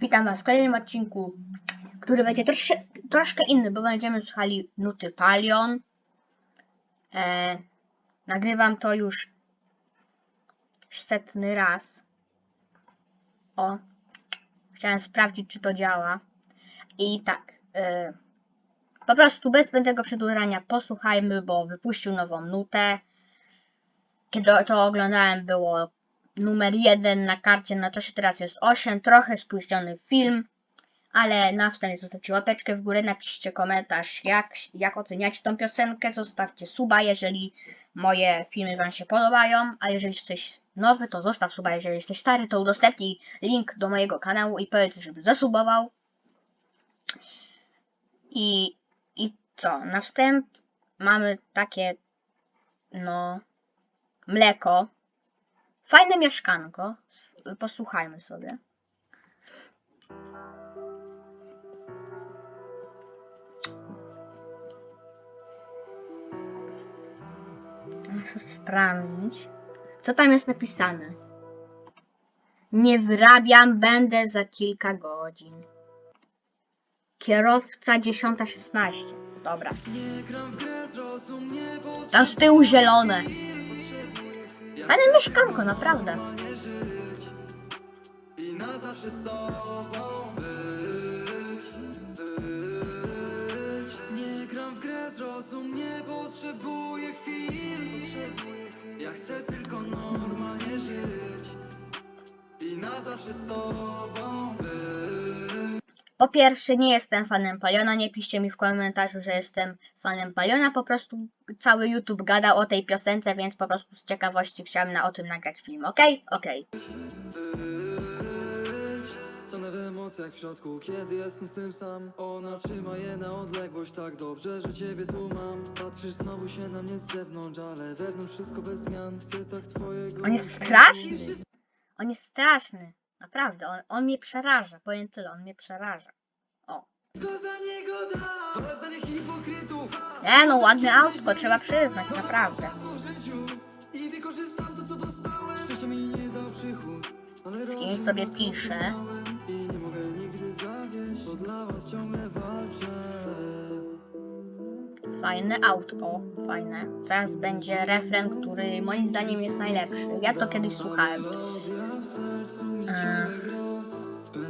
Witam Was w kolejnym odcinku, który będzie trosze, troszkę inny, bo będziemy słuchali nuty Palion. E, nagrywam to już setny raz. O, chciałem sprawdzić, czy to działa. I tak, e, po prostu bez zbędnego przedłużania posłuchajmy, bo wypuścił nową nutę. Kiedy to oglądałem, było numer 1 na karcie na czasie, teraz jest 8, trochę spóźniony film, ale na wstępie zostawcie łapeczkę w górę, napiszcie komentarz, jak, jak oceniacie tą piosenkę, zostawcie suba, jeżeli moje filmy Wam się podobają, a jeżeli jesteś nowy, to zostaw suba, jeżeli jesteś stary, to udostępnij link do mojego kanału i powiedz, żeby zasubował. I, I co, na wstęp mamy takie, no, mleko, Fajne mieszkanko. Posłuchajmy sobie. Muszę sprawdzić. Co tam jest napisane? Nie wyrabiam, będę za kilka godzin. Kierowca 10.16. Dobra. Tam z tyłu zielone. Fajne mieszkanko, naprawdę. I na zawsze z tobą być, być. Nie gram w grę, zrozum, nie potrzebuję chwil Ja chcę tylko normalnie żyć I na zawsze z tobą być Po pierwsze, nie jestem fanem Paliona. Nie piszcie mi w komentarzu, że jestem fanem Paliona. Po prostu cały YouTube gadał o tej piosence, więc po prostu z ciekawości chciałem na, o tym nagrać film. Okej? Okej. To w środku, kiedy jestem z tym sam Ona trzyma je na odległość tak dobrze, że ciebie tu mam Patrzysz znowu się na mnie z zewnątrz, ale wewnątrz wszystko bez zmian Chcę tak twojego On jest straszny. On jest straszny. Naprawdę. On, on mnie przeraża. Powiem tyle, on mnie przeraża. O. Nie no, ładne autko, trzeba przyznać, naprawdę. Z kimś sobie piszę. I nie mogę nigdy zawieść, bo dla was ciągle walczę Fajne autko, fajne. Zaraz będzie refren, który moim zdaniem jest najlepszy. Ja to kiedyś słuchałem. E,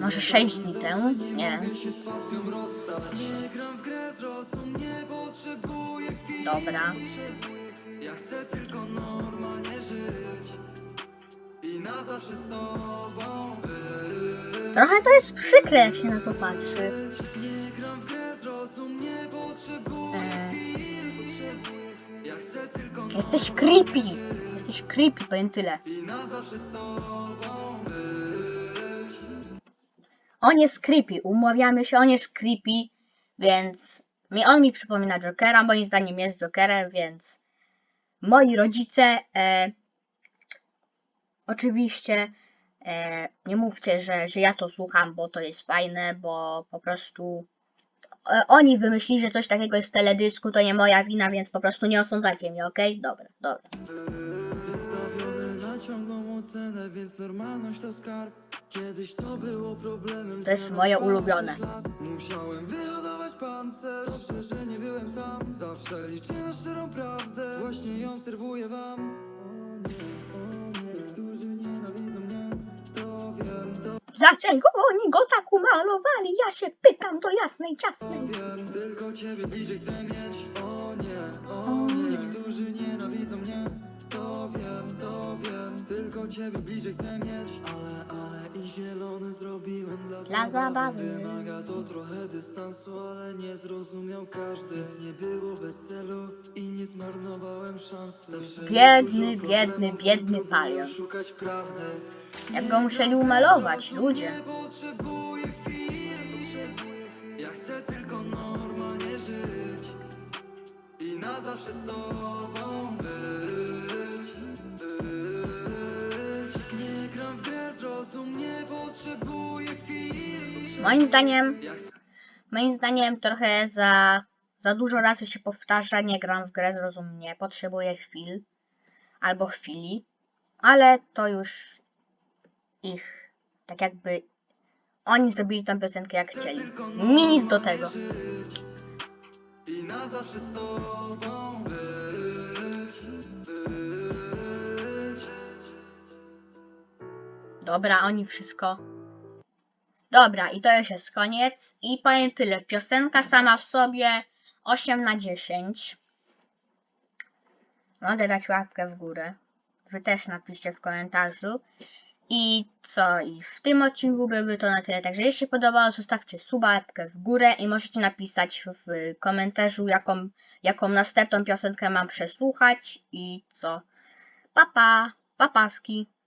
może 6 dni temu? Nie Dobra. Ja chcę tylko normalnie żyć I na zawsze z tobą być Trochę to jest przykre, jak się na to patrzy. Nie gram w grę, zrozum, nie potrzebuję jesteś creepy. Jesteś creepy, powiem tyle. On jest creepy, umawiamy się, on jest creepy, więc mi, on mi przypomina Jokera, moim zdaniem jest Jokerem, więc moi rodzice e, oczywiście e, nie mówcie, że, że ja to słucham, bo to jest fajne, bo po prostu oni wymyślili, że coś takiego jest w teledysku, to nie moja wina, więc po prostu nie osądzajcie mnie, okej? Dobra, dobra. Wystawiony na ciągłą ocenę, więc normalność to skarb Kiedyś to było problemem To jest moje ulubione. Musiałem wyhodować pancerz Dobrze, że nie byłem sam Zawsze liczę na szczerą prawdę Właśnie ją serwuję wam Dlaczego oni go tak umalowali? Ja się pytam do jasnej, ciasnej. wiem Tylko ciebie bliżej chcę mieć. O nie, o nie. Niektórzy nienawidzą mnie. To wiem, to wiem. Tylko ciebie bliżej chcę mieć. Ale, ale i zielony zrobiłem dla, Dla zabawy. Wymaga to trochę dystansu, ale nie zrozumiał każdy. Nie było bez celu i nie zmarnowałem Zawsze Biedny, dużo biedny, problemów, biedny próbuję palion. szukać prawdy Jak go musieli umalować, ludzie. Nie Ja chcę tylko normalnie żyć I na zawsze z tobą być, być. Nie gram w grę, zrozum, nie potrzebuję chwil Moim zdaniem, moim zdaniem trochę za, za dużo razy się powtarza, nie gram w grę, zrozum mnie, potrzebuję chwil albo chwili, ale to już ich tak jakby Oni zrobili tą piosenkę jak chcieli. Mi nic do tego. I na zawsze z tobą być, być. Dobra, oni wszystko. Dobra, i to już jest koniec. I powiem tyle. Piosenka sama w sobie 8 na 10. Mogę dać łapkę w górę. Wy też napiszcie w komentarzu. I co? I w tym odcinku byłby to na tyle. Także jeśli się podobało, zostawcie suba, łapkę w górę i możecie napisać w komentarzu, jaką, jaką następną piosenkę mam przesłuchać. I co? Papa, papaski.